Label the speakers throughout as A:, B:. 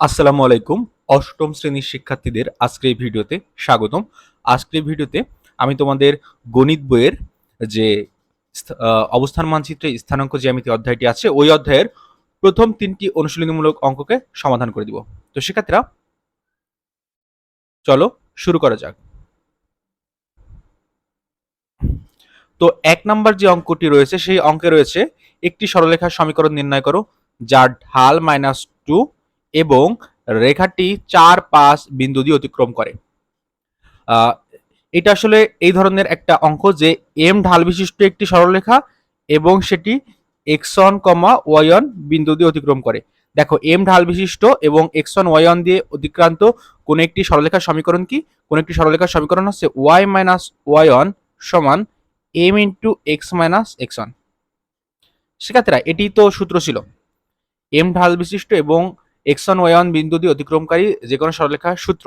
A: আসসালামু আলাইকুম। অষ্টম শ্রেণির শিক্ষার্থীদের আজকের ভিডিওতে স্বাগতম। আজকের ভিডিওতে আমি তোমাদের গণিত বইয়ের যে স্থ- অবস্থান মানচিত্রে স্থানাঙ্ক জ্যামিতি অধ্যায়টি আছে, ওই অধ্যায়ের প্রথম তিনটি অনুশীলনীমূলক অঙ্ককে সমাধান করে দিব। তো শিক্ষার্থীরা, চলো শুরু করা যাক। তো এক নাম্বার যে অঙ্কটি রয়েছে, সেই অঙ্কে রয়েছে একটি সরলরেখার সমীকরণ নির্ণয় করো, যার ঢাল মাইনাস টু এবং রেখাটি চার পাঁচ বিন্দু দিয়ে অতিক্রম করে। এটা আসলে এই ধরনের একটা অঙ্ক যে এম ঢাল বিশিষ্ট একটি সরলরেখা এবং সেটি x one comma y one বিন্দু দিয়ে অতিক্রম করে। দেখো এম ঢাল বিশিষ্ট এবং এক্স ওয়ান ওয়াই ওয়ান দিয়ে অতিক্রান্ত কোন একটি সরলরেখার সমীকরণ কি? কোন একটি সরলরেখার সমীকরণ হচ্ছে ওয়াই মাইনাস ওয়াই ওয়ান সমান m into x minus x one শিক্ষার্থীরা, এটি তো সূত্র ছিল। এম ঢাল বিশিষ্ট এবং এক্স ওয়ান বিন্দু দিয়ে অতিক্রমকারী যে কোনো সরলরেখার সূত্র।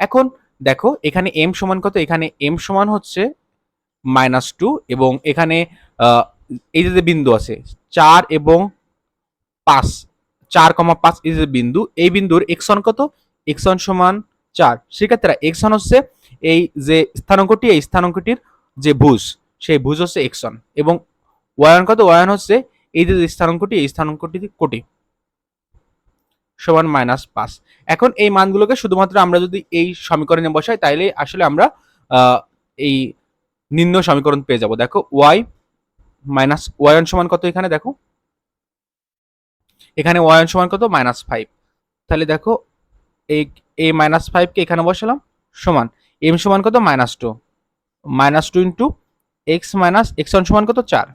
A: এখন দেখো, এখানে এম সমান কত? এখানে এম সমান হচ্ছে মাইনাস টু এবং এখানে এই যে বিন্দু আছে, চার এবং পাঁচ, চার কমা পাঁচ, এই যে বিন্দু, এই বিন্দুর এক্স ওয়ান কত? এক্স ওয়ান সমান চার। সেক্ষেত্রে এক্স ওয়ান হচ্ছে এই যে স্থানাঙ্কটি, এই স্থানাঙ্কটির যে ভুজ, সেই ভুজ হচ্ছে এক্স ওয়ান এবং ওয়ান কত? ওয়ান হচ্ছে এই যে স্থানাঙ্কটি, এই স্থানাঙ্কটি কোটি। সমান মাইনাস পাঁচ। এখন এই মানগুলোকে শুধুমাত্র আমরা যদি এই সমীকরণে বসাই, তাইলে আসলে আমরা এই নিম্ন সমীকরণ পেয়ে যাব। দেখো ওয়াই মাইনাস ওয়াই সমান কত এখানে? দেখো। এখানে ওয়াই সমান কত? মাইনাস ফাইভ তাহলে দেখো, এই এই মাইনাস ফাইভকে এখানে বসালাম, সমান। এম সমান কত? Minus two minus two into x minus x one সমান কত? চার।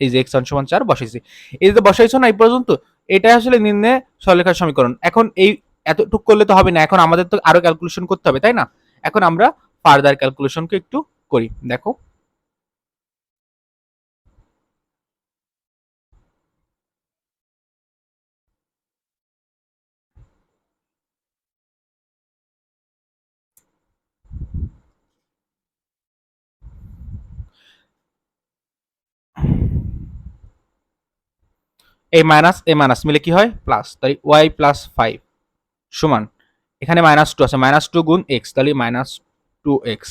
A: এই যে এক্স ওয়ান সমান চার বসাইছি। এই যে বসাইছো না, এই পর্যন্ত এটাই আসলে নিম্নে সরলরেখার সমীকরণ। এখন এই এতটুক করলে তো হবে না, এখন আমাদের তো আরও ক্যালকুলেশন করতে হবে, তাই না? এখন আমরা ফার্দার ক্যালকুলেশনকে একটু করি। দেখো। এই মাইনাস এ মাইনাস মিলে কি হয়? প্লাস তাই ওয়াই প্লাস ফাইভ সমান। এখানে মাইনাস টু আছে। মাইনাস টু গুণ এক্স তাহলে minus two x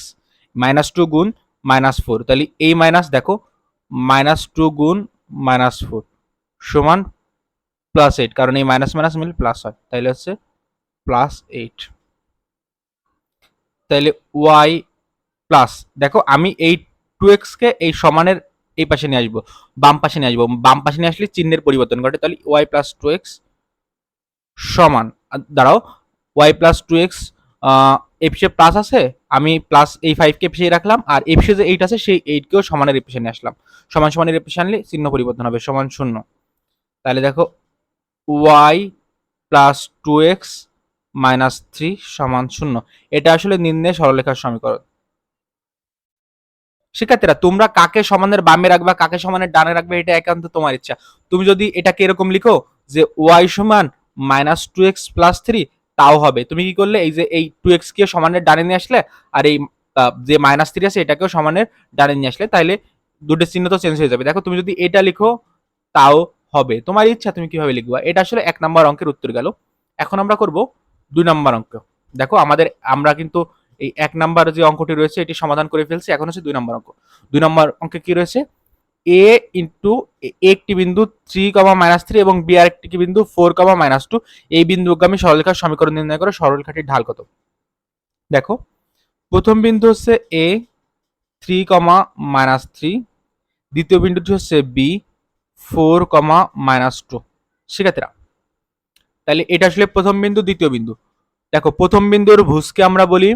A: minus two গুণ মাইনাস ফোর তাহলে এই মাইনাস দেখো মাইনাস টু গুণ মাইনাস ফোর সমান প্লাস এইট কারণ এই মাইনাস মাইনাস মিলে প্লাস হয়। তাহলে হচ্ছে প্লাস এইট তাহলে ওয়াই প্লাস দেখো, আমি এই টু এক্সকে এই সমানের এই পাশে নিয়ে আসব, বাম পাশে নিয়ে আসব। বাম পাশে নিয়ে আসলে চিহ্নের পরিবর্তন ঘটে, তাহলে ওয়াই প্লাস টু এক্স সমান। দাঁড়াও ওয়াই প্লাস টু এক্স এপিসে প্লাস আছে, আমি প্লাস এই ফাইভকে পিছিয়ে রাখলাম, আর এপিসে যে এইট আছে, সেই এইটকেও সমানের এপিসে নিয়ে আসলাম। সমান সমানের এপিসে আনলে চিহ্ন পরিবর্তন হবে, সমান শূন্য। তাহলে দেখো y plus two x minus three সমান শূন্য। এটা আসলে নিম্নে সরলরেখার সমীকরণ। শিক্ষার্থীরা, তোমরা কাকে সমানের বামে রাখবা কাকে সমানের ডানে রাখবে, এটা একান্ত তোমার ইচ্ছা। তুমি যদি এটাকে এরকম লিখো যে ওয়াই সমান minus two x plus three তাও হবে। তুমি কি করলে? এই যে এই টু এক্স কে সমানের ডানে নিয়ে আসলে, আর এই যে মাইনাস থ্রি আছে, এটাকেও সমানের ডানে নিয়ে আসলে, তাইলে দুটো চিহ্ন তো চেঞ্জ হয়ে যাবে। দেখো, তুমি যদি এটা লিখো, তাও হবে। তোমার ইচ্ছা, তুমি কীভাবে লিখবা? এটা আসলে এক নম্বর অঙ্কের উত্তর গেল। এখন আমরা করব দুই নম্বর অঙ্ক। দেখো, আমাদের, আমরা কিন্তু এই এক নাম্বার যে অঙ্কটি রয়েছে, এটি সমাধান করে ফেলছি। এখন হচ্ছে দুই নম্বর অঙ্ক। দুই নম্বর অঙ্কে কি রয়েছে? এ ইন্টু একটি বিন্দু থ্রি কমা মাইনাস থ্রি এবং বি আর একটি বিন্দু ফোর কমা মাইনাস টু এই বিন্দুগামী সরলরেখার সমীকরণ নির্ণয় করে সরলরেখাটির ঢাল কত দেখো, প্রথম বিন্দু হচ্ছে A three comma minus three দ্বিতীয় বিন্দুটি হচ্ছে B four comma minus two শিক্ষার্থীরা, তাহলে এটা আসলে প্রথম বিন্দু, দ্বিতীয় বিন্দু। দেখো, প্রথম বিন্দুর ভুজকে আমরা বলি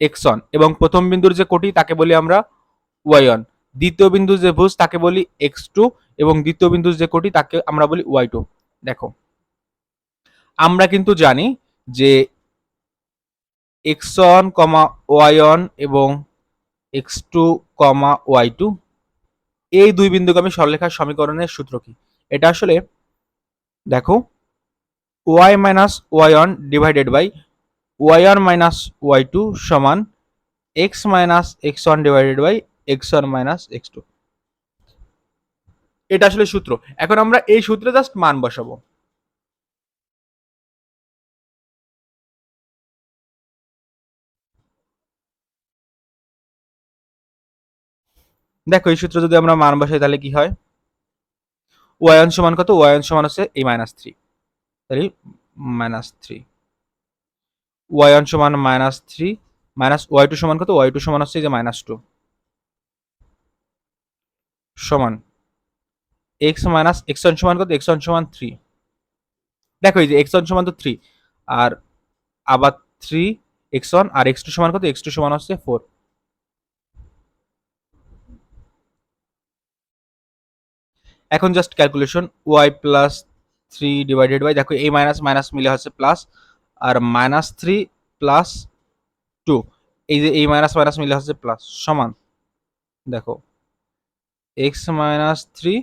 A: এক্স এবং প্রথম বিন্দুর যে কোটি, তাকে বলি আমরা ওয়াই ওয়ান। দ্বিতীয় বিন্দু যে ভুজ, তাকে বলি এক্স টু এবং দ্বিতীয় বিন্দুর যে কোটি, তাকে আমরা বলি ওয়াই টু। দেখো, আমরা কিন্তু জানি যে x one comma y one এবং x two comma y two, এই দুই বিন্দুগামী সরলরেখার সমীকরণের সূত্র কি? এটা আসলে দেখো, y minus y divided by y one minus y two সমান x minus x one divided by x one minus x two এটা আসলে সূত্র। এখন আমরা এই সূত্রে জাস্ট মান বসাবো। দেখো, এই সূত্র যদি আমরা মান বসাই, তাহলে কি হয়? ওয়ান সমান কত? ওয়ান সমান হচ্ছে এই মাইনাস থ্রি তাহলে মাইনাস থ্রি ওয়ান সমান minus three minus y two সমান কত? ওয়াই টু সমান হচ্ছে যে মাইনাস টু সমান। এক্স মাইনাস এক্স ওয়ান সমান কত? এক্স ওয়ান সমান থ্রি দেখো এই যে এক্স ওয়ান সমান তো থ্রি আর আবার থ্রি এক্স ওয়ান আর এক্স টু সমান কত? এক্স টু সমান হচ্ছে ফোর এখন just calculation y plus three divided by দেখো এই মাইনাস মাইনাস মিলে হচ্ছে প্লাস আর মাইনাস থ্রি প্লাস টু এই যে, এই মাইনাস মাইনাস মিলে হচ্ছে প্লাস সমান। দেখো x minus three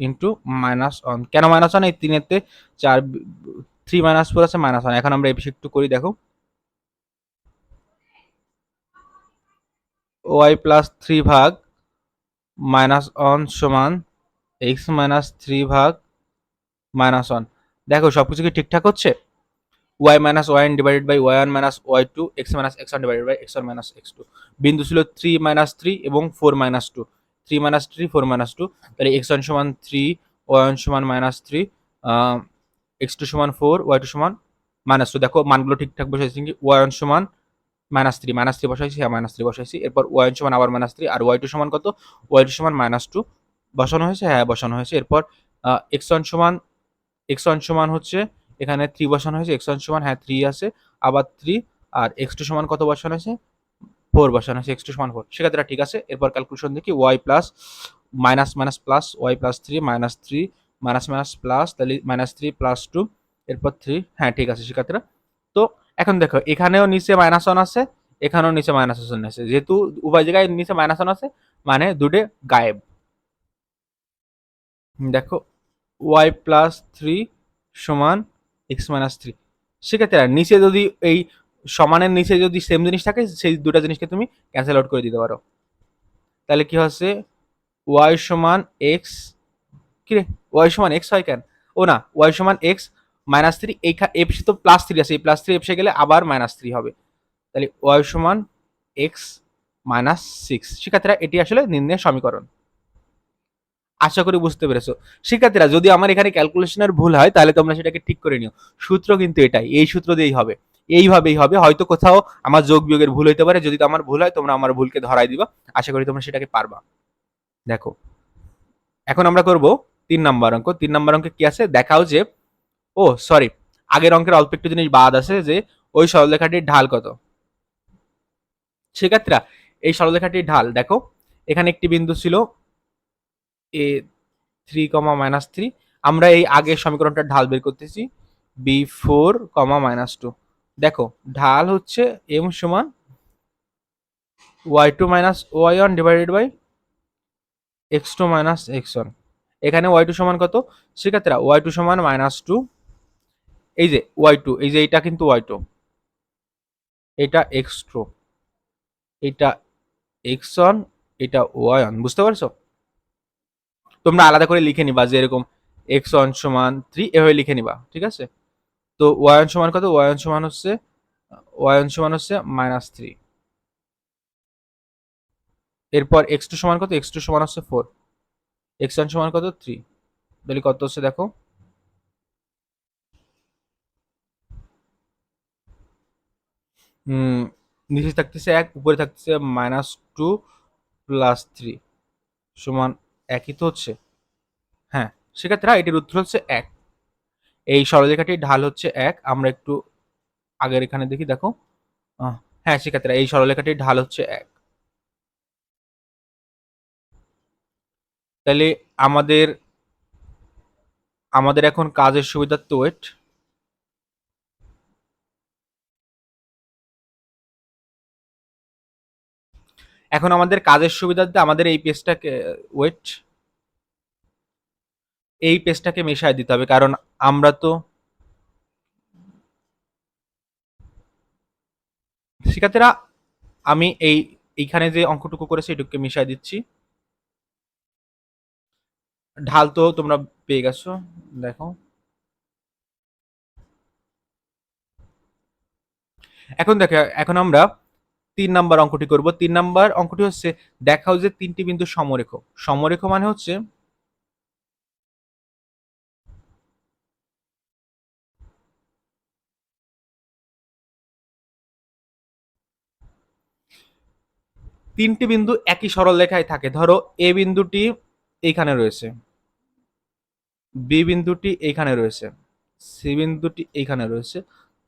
A: into minus one কেন মাইনাস ওয়ান এই তিনেতে চার থ্রি মাইনাস ফোর আছে মাইনাস ওয়ান এখন আমরা বিষয়ে একটু করি, দেখো। ওয়াই প্লাস থ্রি ভাগ মাইনাস ওয়ান সমান এক্স মাইনাস থ্রি ভাগ মাইনাস ওয়ান দেখো সব কিছু কি ঠিকঠাক হচ্ছে? Y minus one divided by y one minus y two x minus x one divided by x one minus x two বিন্দু ছিল থ্রি মাইনাস থ্রি এবং four minus two three minus three four minus two তাহলে x one সমান three Y one সমান minus three x two সমান four Y two সমান minus two দেখো মানগুলো ঠিকঠাক বসাইছি কি? ওয়াই ওয়ান সমান মাইনাস থ্রি মাইনাস থ্রি বসাইছি হ্যাঁ মাইনাস থ্রি বসাইছি। এরপর ওয়াই ওয়ান সমান আবার মাইনাস থ্রি আর ওয়াই টু সমান কত? ওয়াই টু সমান মাইনাস টু বসানো হয়েছে? হ্যাঁ বসানো হয়েছে। এরপর এক্স ওয়ান সমান এক্স ওয়ান সমান হচ্ছে এখানে থ্রি বসানো হয়েছে এক্স ওয়ান সমান হ্যাঁ থ্রি আছে, আবার থ্রি আর এক্স টু সমান কত বসানো হয়েছে? ফোর বসানো হয়েছে এক্স টু সমান ফোর সেক্ষেত্রে ঠিক আছে, এরপর ক্যালকুলেশন দেখি y plus minus minus plus y plus three minus three minus minus plus তাহলে মাইনাস থ্রি প্লাস টু এরপর থ্রি হ্যাঁ ঠিক আছে, সেক্ষেত্রে। তো এখন দেখো, এখানেও নিচে মাইনাস ওয়ান আছে, এখানেও নিচে মাইনাস ওয়ান আছে। যেহেতু উভয় জায়গায় নিচে মাইনাস ওয়ান আছে মানে দুটে গায়েব। দেখো ওয়াই প্লাস থ্রি সমান এক্স মাইনাস থ্রি সেক্ষেত্রে নিচে যদি এই সমানের নিচে যদি সেম জিনিস থাকে, সেই দুটা জিনিসকে তুমি ক্যান্সেল আউট করে দিতে পারো। তাহলে কি হচ্ছে? ওয়াই সমান এক্স কি রে? ওয়াই সমান এক্স হয় কেন? ও না ওয়াই সমান এক্স মাইনাস থ্রি এই এফসে তো প্লাস থ্রি আছে, এই প্লাস থ্রি এফসে গেলে আবার মাইনাস থ্রি হবে। তাহলে ওয়াই সমান এক্স মাইনাস সিক্স শিক্ষার্থীরা এটি আসলে নির্ণয়ের সমীকরণ। আশা করি বুঝতে পেরেছ। শিক্ষার্থীরা, যদি আমার এখানে ক্যালকুলেশনের ভুল হয়, তাহলে তোমরা সেটাকে ঠিক করে নিও। সূত্র কিন্তু এটাই, এই সূত্র দিয়েই হবে। এইভাবেই হবে, হয়তো কোথাও আমার যোগ বিয়োগের ভুল হইতে পারে, যদি আমার ভুল হয়, তোমরা আমার ভুলকে ধরাই দিবা। আশা করি তোমরা সেটাকে পারবা। দেখো, এখন আমরা করব তিন নম্বর অঙ্ক। তিন নাম্বার অঙ্কে কি আছে? দেখাও যে, ও সরি আগের অঙ্কের অল্প একটু জিনিস বাদ আছে যে, ওই সরলরেখাটির ঢাল কত? শিক্ষার্থীরা, এই সরলরেখাটির ঢাল, দেখো, এখানে একটি বিন্দু ছিল A three comma minus three আমরা এই আগের সমীকরণটার ঢাল বের করতেছি। B four comma minus two দেখো, ঢাল হচ্ছে এম সমান y two minus y one divided by x two minus x one এখানে ওয়াই টু সমান কত? সেক্ষেত্রে ওয়াই টু সমান মাইনাস টু এই যে ওয়াই টু এই যে এইটা কিন্তু ওয়াই টু এটা এক্স টু এটা এক্স ওয়ান এটা ওয়াই ওয়ান বুঝতে পারছ? তোমরা আলাদা করে লিখে নিবা যে এরকম এক্স ওয়ান সমান থ্রি এভাবে লিখে নিবা, ঠিক আছে? তো ওয়ান সমান কত? ওয়ান সমান হচ্ছে ওয়ান সমান হচ্ছে মাইনাস থ্রি এরপর এক্স টু সমান কত? এক্স টু সমান হচ্ছে ফোর এক্স ওয়ান সমান কত? থ্রি তাহলে কত হচ্ছে দেখো? নিচে থাকতেছে এক, উপরে থাকতেছে মাইনাস টু প্লাস থ্রি সমান একই তো হচ্ছে। হ্যাঁ সেক্ষেত্রে এটির উত্তর হচ্ছে এক। এই সরলরেখাটির ঢাল হচ্ছে এক। আমরা একটু আগের এখানে দেখি, দেখো। হ্যাঁ সেক্ষেত্রে এই সরলরেখাটির ঢাল হচ্ছে এক। তাহলে আমাদের আমাদের এখন কাজের সুবিধার্থে ওয়েট এখন আমাদের কাজের সুবিধার্থে আমাদের এই পেজটাকে ওয়েট এই পেজটাকে মেশায় দিতে হবে, কারণ আমরা তো শিক্ষার্থীরা, আমি এই, এইখানে যে অঙ্কটুকু করেছি, এটুকুকে মিশাই দিচ্ছি। ঢাল তো তোমরা পেয়ে গেছো, দেখো। এখন দেখো, এখন আমরা তিন নাম্বার অঙ্কটি করব। তিন নাম্বার অঙ্কটি হচ্ছে, দেখাও যে তিনটি বিন্দু সমরেখ। সমরেখ মানে হচ্ছে, তিনটি বিন্দু একই সরল রেখায় থাকে। ধরো, এ বিন্দুটি এইখানে রয়েছে, বি বিন্দুটি এইখানে রয়েছে, সি বিন্দুটি এইখানে রয়েছে,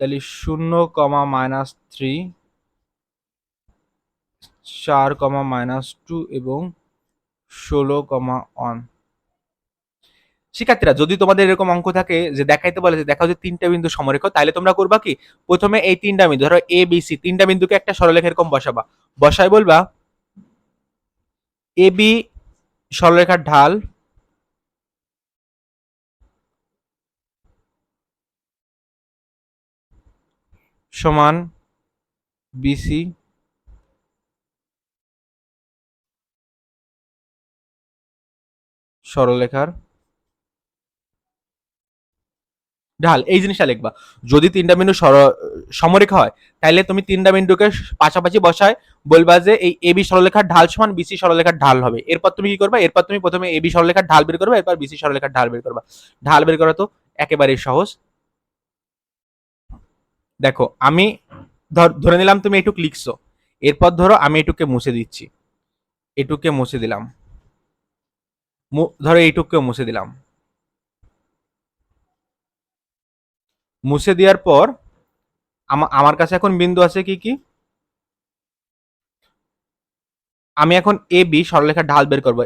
A: তাহলে শূন্য কমা মাইনাস থ্রি চার কমা মাইনাস টু এবং ষোলো কমা ওয়ান। শিক্ষার্থীরা, যদি তোমাদের এরকম অঙ্ক থাকে যে দেখাইতে বলে যে দেখাও যে তিনটা বিন্দু সমরেখ তাহলে তোমরা করবা কি? প্রথমে এই তিনটা বিন্দু, ধরো এ বি সি তিনটা বিন্দুকে একটা সরলরেখা এরকম বসাবা। বসায় বলবা এ বি সরলরেখার ঢাল, সমান বিসি সরলরেখার। ঢাল, এই জিনিসটা লিখবা। যদি তিনটা বিন্দু সমরেখা হয় তাহলে তুমি তিনটা বিন্দুকে পাশাপাশি বসায়, বলবা যে এই এবি সরলরেখার ঢাল সমান বিসি সরলরেখার ঢাল হবে। এরপর তুমি কি করবা? এরপর তুমি প্রথমে এবি সরলরেখার ঢাল বের করবে, এরপর বিসি সরলরেখার ঢাল বের করবা। ঢাল বের করা তো একেবারেই সহজ। দেখো, আমি ধরে নিলাম তুমি এটুক লিখছো। এরপর ধরো আমি এটুকে মুছে দিচ্ছি। এটুকে মুছে দিলাম। ধরো এইটুককেও মুছে দিলাম। মুছে দেওয়ার পর আমার কাছে এখন বিন্দু আছে কি কি? আমি এখন এ, বি সরলরেখার ঢাল বের করব।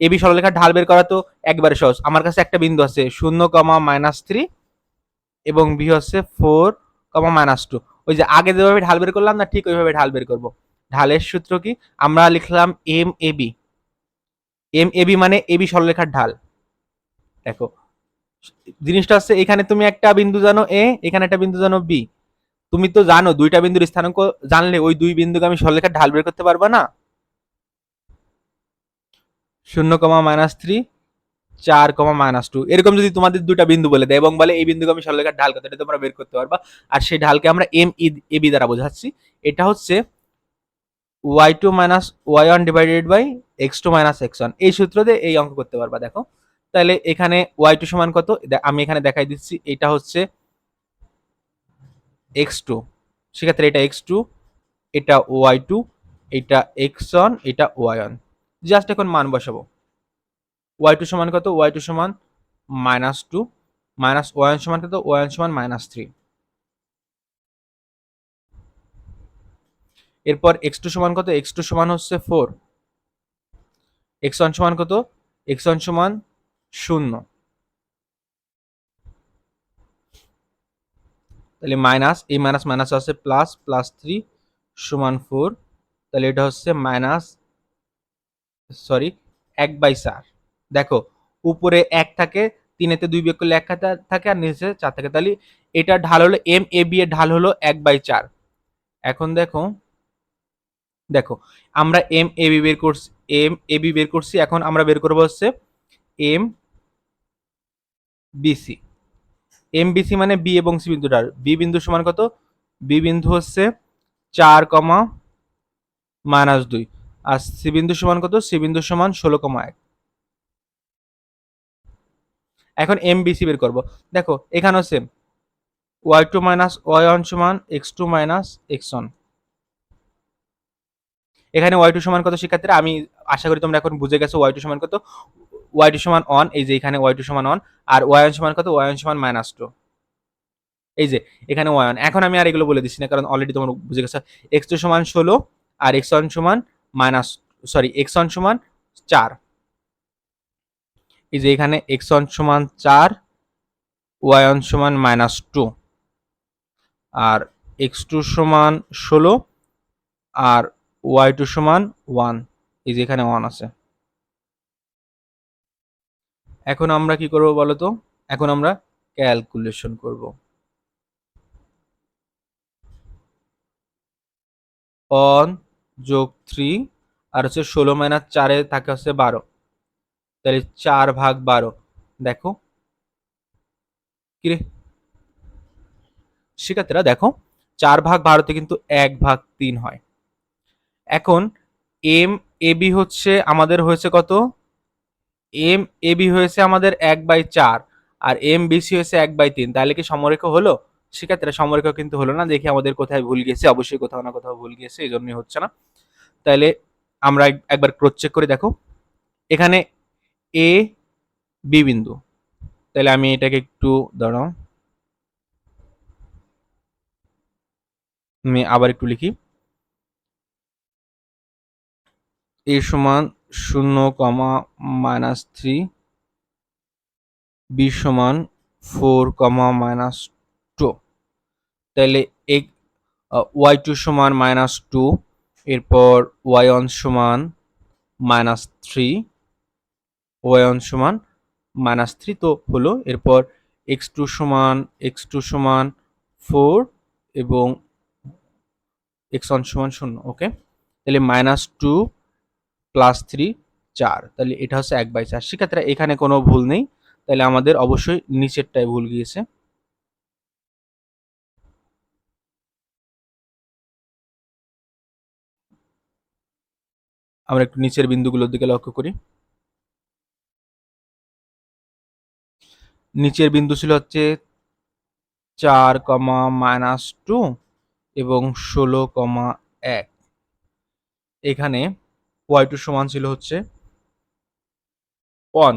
A: এ, বি সরলরেখার ঢাল বের করা তো একবারে সহজ। আমার কাছে একটা বিন্দু আছে, শূন্য কমা মাইনাস থ্রি এবং বি হচ্ছে ফোর কমা মাইনাস টু। ওই যে আগে যেভাবে ঢাল বের করলাম না, ঠিক ওইভাবে ঢাল বের করব। ঢালের সূত্র কি? আমরা লিখলাম m, A, B. M, A, B মানে এ, বি সরলরেখার ঢাল। দেখো, জিনিসটা হচ্ছে এখানে তুমি একটা বিন্দু জানো এ, এখানে একটা বিন্দু জানো বি। তুমি তো জানো, দুইটা বিন্দুর স্থানাঙ্ক জানলে ওই দুই বিন্দুকে আমি সরলরেখার ঢাল বের করতে পারব না? শূন্য কমা মাইনাস থ্রি, চার কমা মাইনাস টু। এরকম যদি তোমাদের দুটা বিন্দু বলে দেয় এবং বলে এই বিন্দুকে আমি সরলরেখার ঢাল কত এটা তোমরা বের করতে পারবা। আর সেই ঢালকে আমরা এম, ই বি দ্বারা বোঝাচ্ছি। এটা হচ্ছে y two minus y one divided by x two minus x one এই সূত্র দিয়ে এই অঙ্ক করতে পারবা, দেখো। তাহলে এখানে ওয়াই টু সমান কত? আমি এখানে দেখাই দিচ্ছি, এটা হচ্ছে এক্স টু সেক্ষেত্রে এটা এক্স টু এটা ওয়াই টু এটা এক্স ওয়ান এটা ওয়াই ওয়ান জাস্ট এখন মান বসাবো। ওয়াই টু সমান কত? ওয়াই টু সমান মাইনাস টু মাইনাস ওয়ান সমান কত? ওয়ান সমান মাইনাস থ্রি এরপর এক্স টু সমান কত? এক্স টু সমান হচ্ছে ফোর এক্স ওয়ান সমান কত? এক্স ওয়ান সমান শূন্য। তাহলে মাইনাস এই মাইনাস মাইনাস আছে প্লাস প্লাস থ্রি সমান ফোর তাহলে এটা হচ্ছে মাইনাস সরি এক বাই চার। দেখো, উপরে এক থাকে, তিনেতে দুই বিয়োগ করলে এক থাকে আর নিচে চার থাকে। তাহলে এটা ঢাল হলো এম এ বি এর ঢাল হলো এক বাই চার। এখন দেখো দেখো, আমরা এম এ বি বের করছি এম এ বি বের করছি, এখন আমরা বের করব হচ্ছে এম বিসি এম বিসি মানে বি এবং সি বিন্দুটার বি বিন্দু সমান কত? বি বিন্দু হচ্ছে চার কমা মাইনাস দুই। আর সি বিন্দু সমান কত? সি বিন্দু সমান ষোলো কমা এক। এখন এম বিসি বের করব। দেখো এখানেও same y two minus y one সমান x two minus x one এখানে ওয়াই টু সমান কত শিক্ষার্থীরা? আমি আশা করি তোমরা এখন বুঝে গেছো ওয়াই টু সমান কত? ওয়াই টু সমান অন এই যে এখানে ওয়াই টু সমান অন আর ওয়াই ওয়ান সমান কত? ওয়াই ওয়ান সমান মাইনাস টু এই যে, এখানে ওয়াই ওয়ান এখন আমি আর এগুলো বলে দিচ্ছি না, কারণ অলরেডি তোমার বুঝে গেছো। এক্স টু সমান ষোলো আর এক্স ওয়ান সমান মাইনাস সরি এক্স ওয়ান সমান চার। এই যে এখানে এক্স ওয়ান সমান চার ওয়াই ওয়ান সমান মাইনাস টু আর এক্স টু সমান ষোলো আর ওয়াই টু সমান ওয়ান এই যে এখানে ওয়ান আছে। এখন আমরা কি করব বলো তো? এখন আমরা ক্যালকুলেশন করব। অন যোগ থ্রি আর হচ্ছে ষোলো মাইনাস চারে থাকে হচ্ছে বারো। তাহলে চার ভাগ বারো, দেখো। কিরে? শিক্ষার্থীরা, দেখো, চার ভাগ বারোতে কিন্তু এক ভাগ তিন হয়। এখন এম এ বি হচ্ছে আমাদের হয়েছে কত? এম এ বি হয়েছে আমাদের এক বাই চার আর এম বিসি হয়েছে এক বাই তিন। তাহলে কি সমরেখ হলো? সেক্ষেত্রে সমরেখ কিন্তু হলো না। দেখি আমাদের কোথায় ভুল গেছে অবশ্যই কোথাও না কোথাও ভুল গেছে এই জন্যই হচ্ছে না। তাহলে আমরা এক- একবার ক্রস চেক করে দেখো। এখানে এ বি বিন্দু। তাহলে আমি এটাকে একটু দাঁড়াও। আমি আবার একটু লিখি। এ সমান শূন্য কমা মাইনাস থ্রি, বি সমান ফোর কমা মাইনাস টু। তাহলে এক ওয়াই টু সমান মাইনাস টু, এরপর ওয়াই ওয়ান সমান মাইনাস থ্রি, ওয়াই ওয়ান সমান মাইনাস থ্রি তো হলো, এরপর এক্স টু সমান, এক্স টু সমান ফোর এবং এক্স ওয়ান সমান শূন্য, ওকে? তাহলে মাইনাস টু প্লাস থ্রি চার। তাহলে এটা হচ্ছে এক বাই চার। সেক্ষেত্রে এখানে কোনো ভুল নেই। তাহলে আমাদের অবশ্যই নিচেরটায় ভুল গিয়েছে। আমরা একটু নিচের বিন্দুগুলোর দিকে লক্ষ্য করি। নিচের বিন্দু ছিল হচ্ছে চার কমা মাইনাস টু এবং ষোলো কমা এক। এখানে ওয়াই টু সমান ছিল হচ্ছে ওয়ান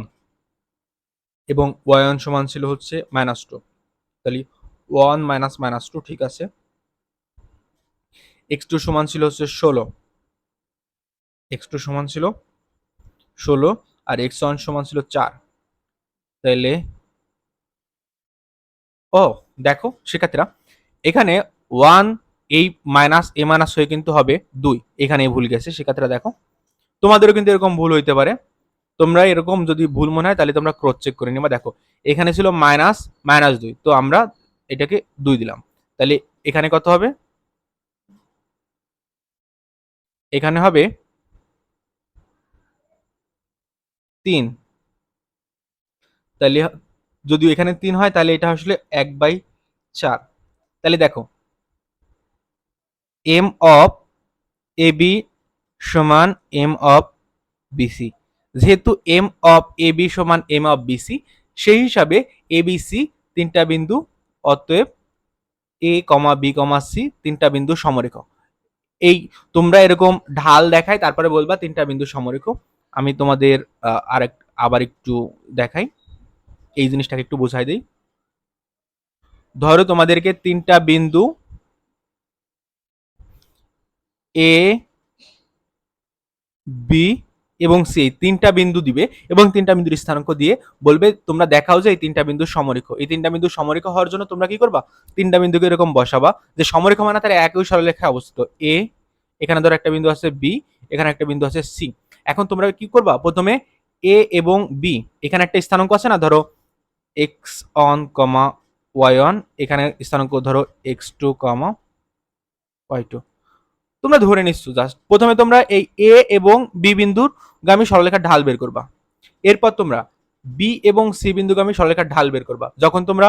A: এবং ওয়াই ওয়ান সমান ছিল হচ্ছে মাইনাস টু তাহলে ওয়ান মাইনাস মাইনাস টু ঠিক আছে। এক্স টু সমান ছিল হচ্ছে ষোলো। এক্স টু সমান ছিল ষোলো আর এক্স ওয়ান সমান ছিল চার। তাহলে ও, দেখো শিক্ষার্থীরা, এখানে ওয়ান এই মাইনাস এ মাইনাস হয়ে কিন্তু হবে দুই। এখানে ভুল গেছে, শিক্ষার্থীরা দেখো। তোমাদেরও কিন্তু এরকম ভুল হইতে পারে। তোমরা এরকম যদি ভুল মনে হয়, তাহলে তোমরা ক্রস চেক করে নিবা। দেখো, এখানে ছিল মাইনাস মাইনাস দুই। তো আমরা এটাকে দুই দিলাম। তাহলে এখানে কত হবে? এখানে হবে তিন। তাহলে যদি এখানে তিন হয়, তাহলে এটা আসলে এক বাই চার। তাহলে দেখো এম অফ এ বি সমান এম অফ বিসি যেহেতু এম অফ এ বি সমান এম অফ বিসি সেই হিসাবে এ বি সি তিনটা বিন্দু, অতএব এ কমা বি কমা সি তিনটা বিন্দু সমরেখ। এই তোমরা এরকম ঢাল দেখাই, তারপরে বলবা তিনটা বিন্দু সমরেখ। আমি তোমাদের আরেক, আবার একটু দেখাই। এই জিনিসটাকে একটু বোঝাই দিই। ধরো তোমাদেরকে তিনটা বিন্দু এ বি এবং সি এই তিনটা বিন্দু দিবে এবং তিনটা বিন্দুর স্থানাঙ্ক দিয়ে বলবে, তোমরা দেখাও যে এই তিনটা বিন্দু সমরেখ এই তিনটা বিন্দু সমরেখ হওয়ার জন্য তোমরা কি করবা? তিনটা বিন্দুকে এরকম বসাবা যে সমরেখ মানে তার একই সরলরেখায় অবস্থিত। এ এখানে ধরো একটা বিন্দু আছে বি এখানে একটা বিন্দু আছে সি এখন তোমরা কি করবা? প্রথমে এ এবং বি এখানে একটা স্থানাঙ্ক আছে না? ধরো x one comma y one এখানে স্থানাঙ্ক ধরো x two comma y two তোমরা ধরে নিচ্ছ জাস্ট প্রথমে তোমরা এই এ এবং বি বিন্দুর গামী সরলরেখার ঢাল বের করবা। এরপর তোমরা বি এবং সি বিন্দুগামী সরলরেখার ঢাল বের করবা। যখন তোমরা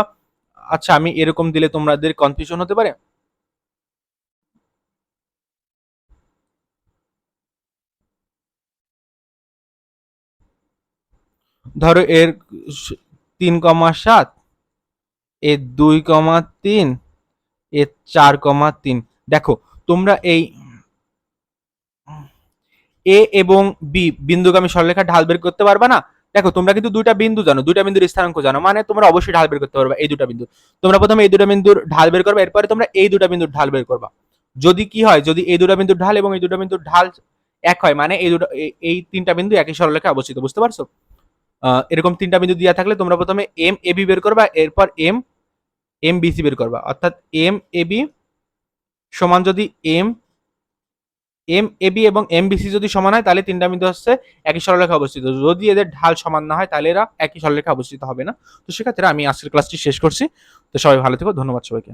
A: আচ্ছা আমি এরকম দিলে তোমাদের কনফিউশন হতে পারে? ধরো এর তিন কমা সাত এর দুই কমা তিন এর চার কমা তিন। দেখো, তোমরা এই এ এবং বি বিন্দুগামী সরলরেখার ঢাল বের করতে পারবা না? দেখো, তোমরা কিন্তু দুইটা বিন্দু জানো, দুইটা বিন্দুর স্থানাঙ্ক জানো মানে তোমরা অবশ্যই ঢাল বের করতে পারবা এই দুটা বিন্দু তোমরা প্রথমে এই দুটা বিন্দুর ঢাল বের করবে, এরপরে তোমরা এই দুটা বিন্দুর ঢাল বের করবা। যদি কি হয়, যদি এই দুটা বিন্দুর ঢাল এবং এই দুটা বিন্দুর ঢাল এক হয় মানে এই দুটো এই- তিনটা বিন্দু একই সরলরেখায় অবস্থিত, বুঝতে পারছ? এরকম তিনটা বিন্দু দেওয়া থাকলে তোমরা প্রথমে এম এ বি বের করবা, এরপর এম এম বিসি বের করবা। অর্থাৎ এম এ বি সমান যদি এম এম এবি এবং এম বিসি যদি সমান হয়, তাহলে তিনটা বিন্দু হচ্ছে একই সরলরেখা অবস্থিত। যদি এদের ঢাল সমান না হয়, তাহলে এরা একই সরলরেখা অবস্থিত হবে না। তো সেক্ষেত্রে আমি আজকের ক্লাসটি শেষ করছি। তো সবাই ভালো থেকো, ধন্যবাদ সবাইকে।